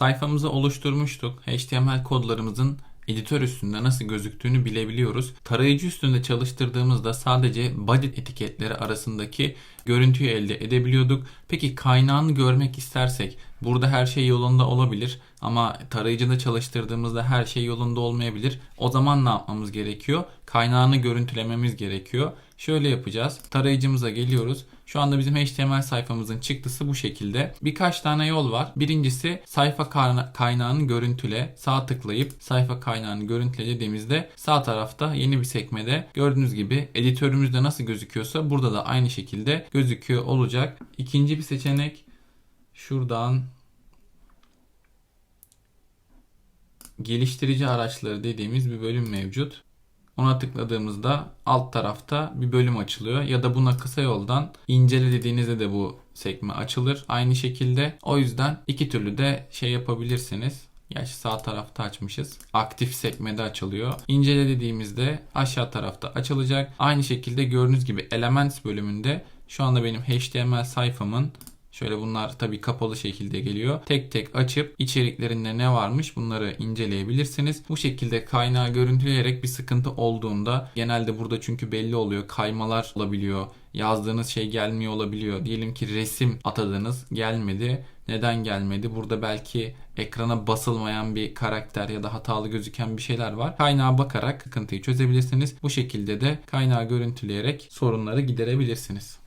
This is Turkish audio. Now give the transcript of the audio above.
Sayfamızı oluşturmuştuk. HTML kodlarımızın editör üstünde nasıl gözüktüğünü bilebiliyoruz. Tarayıcı üstünde çalıştırdığımızda sadece body etiketleri arasındaki görüntüyü elde edebiliyorduk. Peki kaynağını görmek istersek burada her şey yolunda olabilir ama tarayıcıda çalıştırdığımızda her şey yolunda olmayabilir. O zaman ne yapmamız gerekiyor? Kaynağını görüntülememiz gerekiyor. Şöyle yapacağız. Tarayıcımıza geliyoruz. Şu anda bizim HTML sayfamızın çıktısı bu şekilde. Birkaç tane yol var. Birincisi sayfa kayna- kaynağını görüntüle. Sağ tıklayıp sayfa kaynağını görüntüle dediğimizde sağ tarafta yeni bir sekmede gördüğünüz gibi editörümüzde nasıl gözüküyorsa burada da aynı şekilde gözüküyor olacak. İkinci bir seçenek şuradan geliştirici araçları dediğimiz bir bölüm mevcut. Ona tıkladığımızda alt tarafta bir bölüm açılıyor ya da buna kısa yoldan incele dediğinizde de bu sekme açılır aynı şekilde. O yüzden iki türlü de şey yapabilirsiniz. Gerçi sağ tarafta açmışız. Aktif sekmede açılıyor. İncele dediğimizde aşağı tarafta açılacak. Aynı şekilde gördüğünüz gibi Elements bölümünde şu anda benim HTML sayfamın Şöyle bunlar tabii kapalı şekilde geliyor. Tek tek açıp içeriklerinde ne varmış bunları inceleyebilirsiniz. Bu şekilde kaynağı görüntüleyerek bir sıkıntı olduğunda genelde burada çünkü belli oluyor. Kaymalar olabiliyor. Yazdığınız şey gelmiyor olabiliyor. Diyelim ki resim atadınız gelmedi. Neden gelmedi? Burada belki ekrana basılmayan bir karakter ya da hatalı gözüken bir şeyler var. Kaynağa bakarak sıkıntıyı çözebilirsiniz. Bu şekilde de kaynağı görüntüleyerek sorunları giderebilirsiniz.